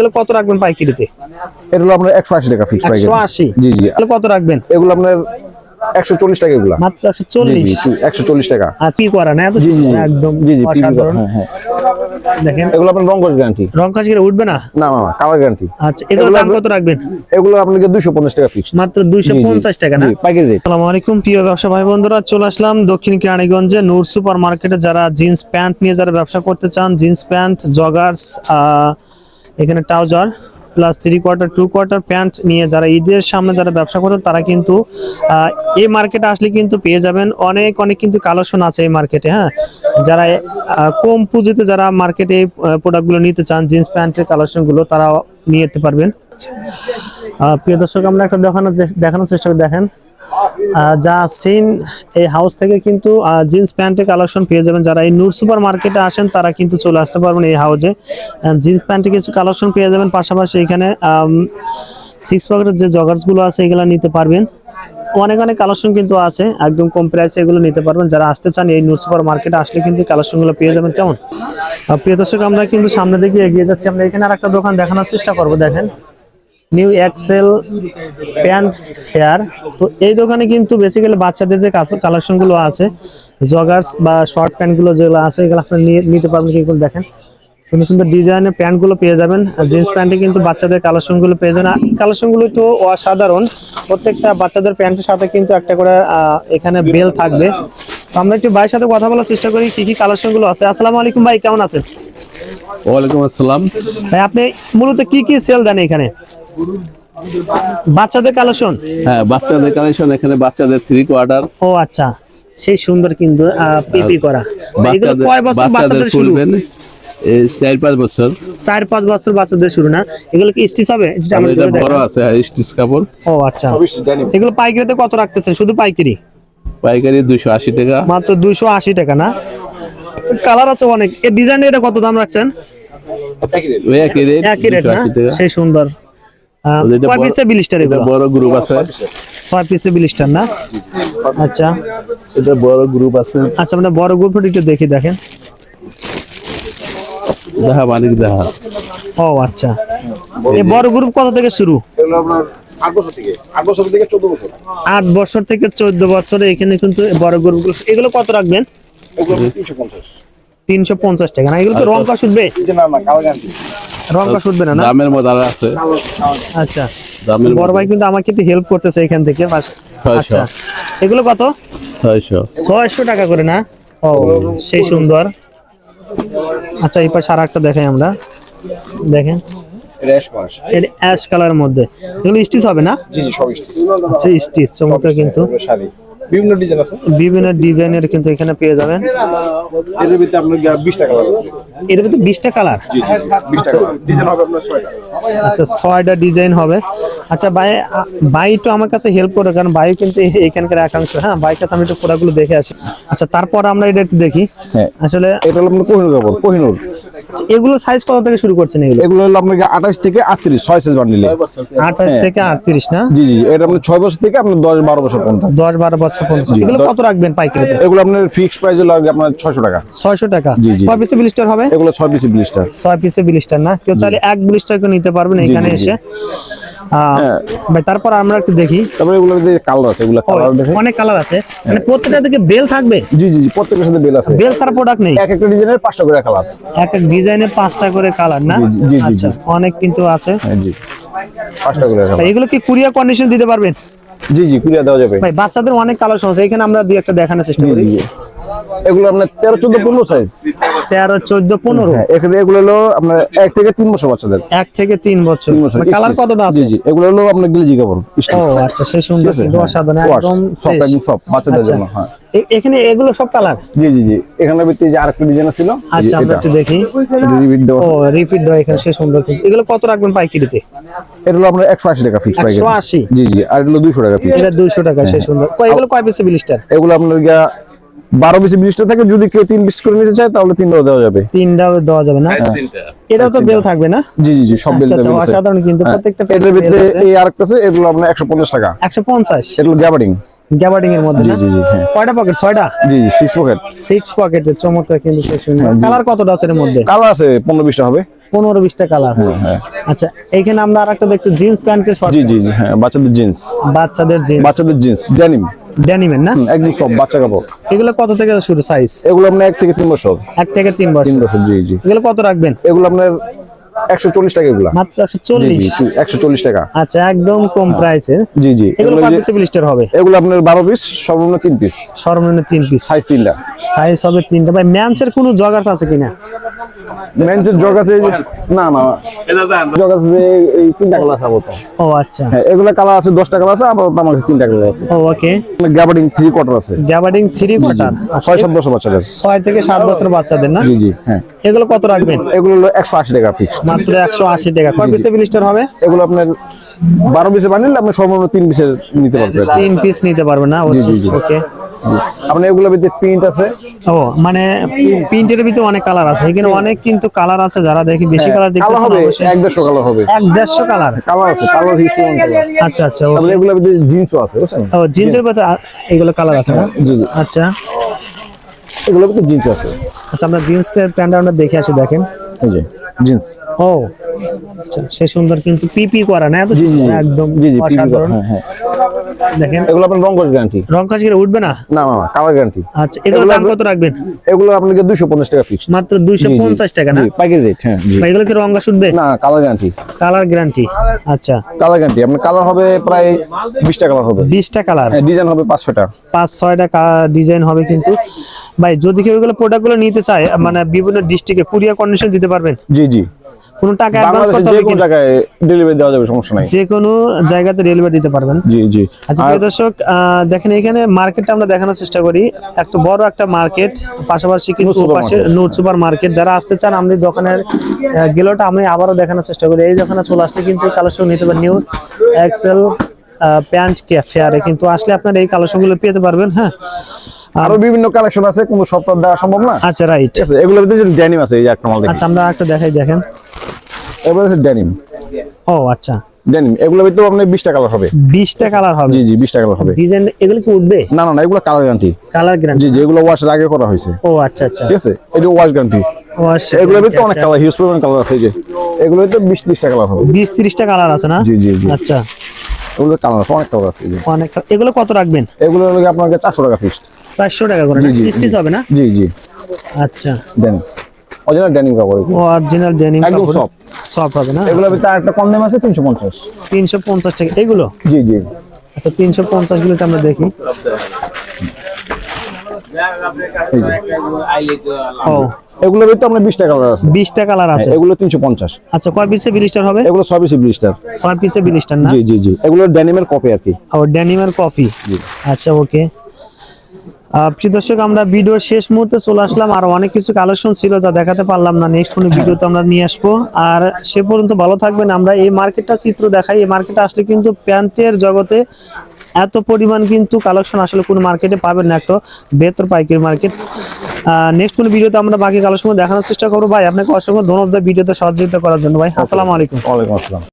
এগুলো কত রাখবেন পাইকারিতে? এটা হলো আপনার একশো আশি টাকা ফিক্স পাইকারি। জি জি। এগুলো কত রাখবেন? এগুলো আপনার টাকা এগুলা। মাত্র টাকা। আর করা না জি জি একদম জি জি হ্যাঁ হ্যাঁ। দেখেন। এগুলো আপনার রঙ্গস গ্যারান্টি রং কাজ উঠবে না? না না না কালার গ্যারান্টি আচ্ছা এগুলো এগুলো দাম কত রাখবেন? এগুলো আপনাকে দুশো পঞ্চাশ টাকা ফিক্স মাত্র দুইশো পঞ্চাশ টাকা না? পাইকারি রেট আসসালামু আলাইকুম প্রিয় ব্যবসা ভাই বন্ধুরা চলে আসলাম দক্ষিণ কেরানীগঞ্জে নূর সুপার মার্কেটে যারা জিন্স প্যান্ট নিয়ে যারা ব্যবসা করতে চান জিন্স প্যান্ট জগার্স এখানে trouser plus three quarter two quarter pant নিয়ে যারা ঈদের সামনে যারা ব্যবসা করতে তারা কিন্তু এই মার্কেটে আসলে কিন্তু পেয়ে যাবেন অনেক অনেক কিন্তু কালেকশন আছে এই মার্কেটে হ্যাঁ? যারা কম পুঁজিতে যারা মার্কেটে এই প্রোডাক্টগুলো নিতে চান জিন্স প্যান্টের কালেকশনগুলো তারা নিয়ে যেতে পারবেন। প্রিয় দর্শক, আমরা একটা দেখানোর দেখানোর চেষ্টা করে, দেখেন। যা সিন, এই হাউস থেকে কিন্তু জিন্স প্যান্টের কালেকশন পেয়ে যাবেন। যারা এই নূর সুপার মার্কেটে আসেন, তারা কিন্তু চলে আসতে পারবেন এই হাউজে জিন্স প্যান্টে কিছু কালেকশন পেয়ে যাবেন। পাশাপাশি এখানে সিক্স পকেটের যে জগার্সগুলো আছে, এগুলো নিতে পারবেন। অনেক অনেক কালেকশন কিন্তু আছে। একদম কম প্রাইসে এগুলো নিতে পারবেন। যারা আসতে চান এই নূর সুপার মার্কেটে আসলে কিন্তু কালেকশনগুলো পেয়ে যাবেন। কেমন? প্রিয় দর্শক, আমরা কিন্তু সামনে দিকে এগিয়ে যাচ্ছি। আমরা এখানে আর একটা দোকান দেখানোর চেষ্টা করব, দেখেন। নিউ এক্সেল প্যান্ট ফেয়ার তো এই দোকানে কিন্তু বেসিক্যালি বাচ্চাদের যে কালেকশনগুলো আছে জগার্স বা শর্ট প্যান্টগুলো যেগুলো আছে এগুলো আপনি নিয়ে নিতে পারবেন কি দেখেন। সুন্দর সুন্দর ডিজাইনের প্যান্টগুলো পেয়ে যাবেন। জিন্স প্যান্টে কিন্তু বাচ্চাদের কালেকশনগুলো পেয়ে যাবেন। কালেকশনগুলো তো অসাধারণ। প্রত্যেকটা বাচ্চাদের প্যান্টের সাথে কিন্তু একটা করে এখানে বেল থাকবে। তো আমরা একটু ভাইয়ের সাথে কথা বলার চেষ্টা করি কি কি কালেকশনগুলো আছে। আসসালামু আলাইকুম ভাই কেমন আছেন? ওয়ালাইকুম আসসালাম। ভাই আপনি মূলত কি কি সেল দেন এখানে? বাচ্চাদের কালেকশন হ্যাঁ বাচ্চাদের কালেকশন এখানে বাচ্চাদের থ্রি কোয়ার্টার ও আচ্ছা। সেই সুন্দর কিন্তু পিপি করা। এগুলো বাচ্চাদের কয় বছর বাচ্চাদের শুরু? এই চার পাঁচ বছর। চার পাঁচ বছর বাচ্চাদের শুরু না? এগুলো কি স্টিচ হবে? এটা বড় আছে স্টিচ কাপড়। ও আচ্ছা। এগুলো পাইকারিতে কত রাখতেছেন? শুধু পাইকারি? পাইকারি দুইশো আশি টাকা। মাত্র দুইশো আশি টাকা না? কালার আছে অনেক। এই ডিজাইন এটা কত দাম রাখছেন? একই রেট একই রেট সেই সুন্দর। কয় বিলিস্টার এগুলো। বড় গ্রুপ আছে। ছয় বিলিস্টার না? আচ্ছা। এটা বড় গ্রুপ আছে। আচ্ছা বড় গ্রুপ একটু দেখি দেখেন। দেখা মালিক দেখা ও আচ্ছা। এই বড় গ্রুপ কত থেকে শুরু? আট বছর থেকে। আট বছর থেকে চোদ্দ বছর। আট বছর থেকে চোদ্দ বছরে এখানে কিন্তু বড় গ্রুপ এগুলো কত রাখবেন? তিনশো পঞ্চাশ। টাকা। না এগুলো তো রং কাশ উঠবে? না না কালার গ্যারান্টি রং কাশ উঠবে না না? দামের মধ্যে আছে। আচ্ছা দামের বড় ভাই কিন্তু আমাকে একটু হেল্প করতেছে এখান থেকে আচ্ছা এগুলো কত? ছয়শো। ছয়শো টাকা করে না? ও সেই সুন্দর। আচ্ছা এই পাশে আর একটা দেখাই আমরা। দেখেন। র্যাশ এটা অ্যাশ কালার মধ্যে। এগুলো স্টিচ হবে না? জি জি সব স্টিচ আচ্ছা স্টিচ চমৎকার কিন্তু। শাড়ি। বিভিন্ন ডিজাইন আছে? বিভিন্ন ডিজাইনের কিন্তু এখানে পেয়ে যাবেন। এর ভিতরে আপনার বিশ টাকা আছে। এর ভিতরে বিশটা কালার জি জি বিশ টাকা ডিজাইন হবে আপনার 6টা আচ্ছা 6টা ডিজাইন হবে। আচ্ছা ভাই ভাই একটু আমার কাছে হেল্প করে কারণ ভাই কিন্তু এখানকার একাংশ। হ্যাঁ কাছে আমি একটু প্রোডাক্টগুলো দেখে আসি। আচ্ছা তারপর আমরা এটা একটু দেখি। হ্যাঁ। আসলে এটা হলো আপনার কোহিনুর কাপড় কোহিনুর। এগুলো সাইজ কত থেকে শুরু করছেন এগুলো? এগুলো হলো আপনাকে আঠাশ থেকে আটত্রিশ ছয় সাইজ বান্ডিলে আঠাশ থেকে আটত্রিশ না? জি জি এটা আপনার ছয় বছর থেকে আপনার দশ বারো বছর পর্যন্ত। দশ বারো বছর পর্যন্ত। এগুলো কত রাখবেন পাইকারিতে এগুলো আপনার ফিক্সড প্রাইস লাগবে আপনার ছয়শো টাকা। ছয়শো টাকা। জি, জি। কয় পিসে ব্লিস্টার হবে? এগুলো ছয় পিসে ব্লিস্টার ছয় পিসে ব্লিস্টার না? কেউ চাইলে এক ব্লিস্টার করে নিতে পারবেন এখানে। এসে। হ্যাঁ। তারপর আমরা একটু দেখি। তারপরে এগুলো যে কালার আছে এগুলো কালার দেখে। অনেক কালার আছে। মানে প্রত্যেকটা থেকে বেল থাকবে? জি জি জি সাথে বেল আছে। বেল ছাড়া প্রোডাক্ট নেই? এক একটা ডিজাইনের পাঁচটা করে কালার এক এক ডিজাইনে পাঁচটা করে কালার না? আচ্ছা অনেক কিন্তু আছে। হ্যাঁ জি। পাঁচটা করে কালার এগুলো কি কুরিয়ার কন্ডিশন দিতে পারবেন? জি জি কুড়িয়া দেওয়া যাবে। ভাই বাচ্চাদের অনেক কালেকশন আছে এখানে আমরা দুই একটা দেখানোর চেষ্টা করি। এগুলো আপনার তেরো চোদ্দ পনেরো সাইজ তেরো চোদ্দ পনেরো। হ্যাঁ এখানে এগুলো হলো আপনার এক থেকে তিন বছর বাচ্চাদের। এক থেকে তিন বছর। কালার কতটা আছে? জি এগুলো হলো আপনার গিলজি কাপড় আচ্ছা সেই সুন্দর অসাধারণ হ্যাঁ। একদম সব একদম সব বাচ্চাদের আচ্ছা। জন্য হ্যাঁ। এখানে এগুলো সব কালার জি জি জি এখানে ভিতরে যে আরেকটা ডিজাইন ছিল আচ্ছা আমরা একটু দেখি। রিপিট দেওয়া। ও রিপিট দেওয়া এখানে সেই সুন্দর। এগুলো কত রাখবেন পাইকারিতে? এটা হলো আপনার একশো আশি টাকা ফিক্স প্রাইস 180 জি জি আর এটা হলো দুশো টাকা ফিক্স এটা দুইশো টাকা হ্যাঁ, সেই সুন্দর। কয় এগুলো কয় পিসে বিলিস্টার এগুলো আপনার বারো পিস বিশটা থাকে যদি কেউ তিন পিস করে নিতে চায় তাহলে তিনটাও দেওয়া যাবে। তিনটাও দেওয়া যাবে না? এটাও তো বেল থাকবে না? জি জি জি সব আচ্ছা, বেলটা আচ্ছা, অসাধারণ কিন্তু প্রত্যেকটা এটার ভিতরে এই আরেকটা আছে এগুলো আপনার একশো পঞ্চাশ টাকা। একশো পঞ্চাশ? এটা হলো গ্যাবার্ডিং গ্যাবার্ডিং এর মধ্যে জি জি জি হ্যাঁ। কয়টা পকেট ছয়টা? জি জি সিক্স পকেট সিক্স পকেটের চমৎকার কিন্তু সেই সুন্দর হ্যাঁ, কালার কতটা আছে এর মধ্যে? কালার আছে পনেরো বিশটা হবে। পনেরো বিশটা কালার হ্যাঁ আচ্ছা এখানে আমরা আর একটা দেখতে জিন্স প্যান্টের শর্ট জি জি জি হ্যাঁ বাচ্চাদের জিন্স বাচ্চাদের জিন্স বাচ্চাদের জিন্স ড্যানিম ড্যানিমের না? একদম সব বাচ্চা কাপড়। এগুলো কত থেকে শুরু সাইজ এগুলো আপনার এক থেকে তিন বছর। এক থেকে তিন বছর। তিন বছর জি জি। এগুলো কত রাখবেন? এগুলো আপনার একশো চল্লিশ টাকা এগুলা। মাত্র একশো চল্লিশ? একশো চল্লিশ টাকা। আচ্ছা একদম কম প্রাইসের জি জি এগুলো পিসে হবে? এগুলো আপনার বারো পিস সর্বনিম্ন তিন পিস সর্বনিম্ন তিন পিস সাইজ তিনটা। সাইজ হবে তিনটা। ভাই ম্যানসের কোনো জগার্স আছে কিনা? মেন্সের জগ আছে এই যে- না না জগ আছে যে এই তিনটা কালার আছে ও আচ্ছা। হ্যাঁ এগুলো কালার আছে দশটা কালার আছে আপাতত আমার কাছে তিনটা কালার আছে। ওকে গ্যাবার্ডিং থ্রি কোয়ার্টার আছে। গ্যাবার্ডিং থ্রি কোয়ার্টার ছয় সাত বছর বাচ্চাদের। ছয় থেকে সাত বছর বাচ্চাদের না? জি জি হ্যাঁ। এগুলো কত রাখবেন? এগুলো হলো একশো আশি টাকা ফিক্স মাত্র একশো আশি টাকা কয় পিসে ব্লিস্টার হবে? এগুলো আপনার বারো পিসে বানিয়ে আপনি সর্বনিম্ন তিন পিসে নিতে পারবেন। তিন পিস। নিতে পারবে না। ওকে আপনার এগুলো ভিতরে প্রিন্ট আছে? ও মানে প্রিন্টের ভিতরে অনেক কালার আছে। এখানে অনেক কিন্তু কালার আছে। যারা দেখি বেশি কালার হবে দেড়শো কালার হবে। এক দেড়শো কালার কালার আছে কালার আচ্ছা আচ্ছা ভিতরে জিন্সও আছে বুঝছেন? ও জিন্সের ভিতরে এগুলো কালার আছে না? জি জি। আচ্ছা। এগুলো ভিতরে জিন্স আছে। আচ্ছা আমরা জিন্সের প্যান্ট আমরা দেখে আসি দেখেন। এই যে। জিন্স। ও আচ্ছা সে সুন্দর কিন্তু পিপি করা না? এত একদম জি জি অসাধারণ। হ্যাঁ হ্যাঁ। দেখেন। এগুলো আপনার রং গ্যারান্টি রং কাজ করে উঠবে না? না না কালার গ্যারান্টি আচ্ছা এগুলো দাম কত রাখবেন? এগুলো আপনাকে দুশো পঞ্চাশ টাকা ফিক্স মাত্র দুইশো পঞ্চাশ টাকা না? পাইকারি রেট হ্যাঁ এগুলো কি রং কাজ উঠবে? না কালার গ্যারান্টি কালার গ্যারান্টি আচ্ছা। কালার গ্যারান্টি আপনার কালার হবে প্রায় বিশটা কালার হবে। বিশটা কালার? হ্যাঁ ডিজাইন হবে পাঁচশোটা। পাঁচ ছয়টা ডিজাইন হবে কিন্তু। ভাই যদি কেউ এগুলো প্রোডাক্টগুলো নিতে চায় মানে বিভিন্ন ডিস্ট্রিক্টে কুরিয়ার কন্ডিশন দিতে পারবেন? জি জি। কোনো টাকা অ্যাডভান্স করতে হবে কোনো? জায়গায় ডেলিভারি দেওয়া যাবে সমস্যা নাই। যে কোনো জায়গাতে ডেলিভারি দিতে পারবেন। জি জি। আচ্ছা প্রিয় দর্শক দেখেন এখানে মার্কেটটা আমরা দেখানোর চেষ্টা করি। একটা বড় একটা মার্কেট পাশাপাশি কিন্তু পাশে নূর সুপার মার্কেট যারা আসতে চান আমাদের দোকানের গেলোটা আমি আবারও দেখানোর চেষ্টা করি। এই দোকানে চলে আসলে কিন্তু কালেকশন নিতে পারেন নিউ এক্সেল প্যান্ট ফেয়ারে কিন্তু আসলে আপনার এই কালেকশনগুলো পেতে পারবেন হ্যাঁ? আরও বিভিন্ন কালেকশন আছে কোনো সপ্তাহ দেওয়া সম্ভব না। আচ্ছা রাইট আছে এগুলোর ভিতরে ড্যানিম আছে এই যে একটা মাল আচ্ছা আমরা একটা দেখাই দেখেন। এগুলো হচ্ছে ড্যানিম ও আচ্ছা। ডেনিম এগুলোর ভিতরে আপনার বিশটা কালার হবে। বিশটা কালার হবে? জি জি বিশটা কালার হবে। ডিজাইন এগুলো কি উঠবে? না না না এগুলো কালার গ্যারান্টি কালার গ্যারান্টি জি জি এগুলো ওয়াশ আগে করা হয়েছে। ও আচ্ছা আচ্ছা। ঠিক আছে এটা ওয়াশ গ্যারান্টি ও আচ্ছা এগুলোর ভিতরে অনেক কালার হিউজ পরিমাণ কালার আছে এই যে। এগুলোর ভিতরে বিশ ত্রিশটা কালার হবে। বিশ ত্রিশটা কালার আছে না? জি, জি, জি। আচ্ছা। এগুলো কালার অনেক কালার আছে অনেক এগুলো কত রাখবেন? এগুলো গিয়ে আপনাকে চারশো টাকা ফিক্সড চারশো টাকা করে স্টিচ হবে না? জি জি। আচ্ছা। ড্যানিম অরিজিনাল ড্যানিম কাপড় এগুলো। অরিজিনাল ডেনিম একদম। সফট হবে না? এগুলোর ভিতরে আরেকটা কম দাম আছে তিনশো পঞ্চাশ। তিনশো পঞ্চাশ টাকা। এগুলো? জি জি। আচ্ছা তিনশো পঞ্চাশ গুলোতে আমরা দেখি। ভিতরে আপনার বিশটা কালার আছে। বিশটা কালার আছে। এগুলো তিনশো পঞ্চাশ। আচ্ছা কয় পিসে বিলিস্টার হবে? এগুলো পিসি ব্লিস্টার ছয় পিসে বিলিস্টার না? জি জি জি। এগুলো ড্যানিমের কপি আর কি। ও ড্যানিমের কফি আচ্ছা ওকে প্রিয় দর্শক আমরা ভিডিওর শেষ মুহূর্তে চলে আসলাম। আর অনেক কিছু কালেকশন ছিল যা দেখাতে পারলাম না। নেক্সট কোনো ভিডিওতে আমরা নিয়ে আসব। আর সে পর্যন্ত ভালো থাকবেন। আমরা এই মার্কেটটা চিত্র দেখাই। এই মার্কেটে আসলে কিন্তু প্যান্টের জগতে এত পরিমাণ কিন্তু কালেকশন আসলে কোনো মার্কেটে পাবেন না। একটা বেতর পাইকারি মার্কেট নেক্সট কোনো ভিডিওতে আমরা বাকি কালেকশন দেখানোর চেষ্টা করব। ভাই আপনাকে অসংখ্য ধন্যবাদ ভিডিওতে সহযোগিতা করার জন্য। ভাই আসসালামু আলাইকুম। ওয়ালাইকুম আসসালাম।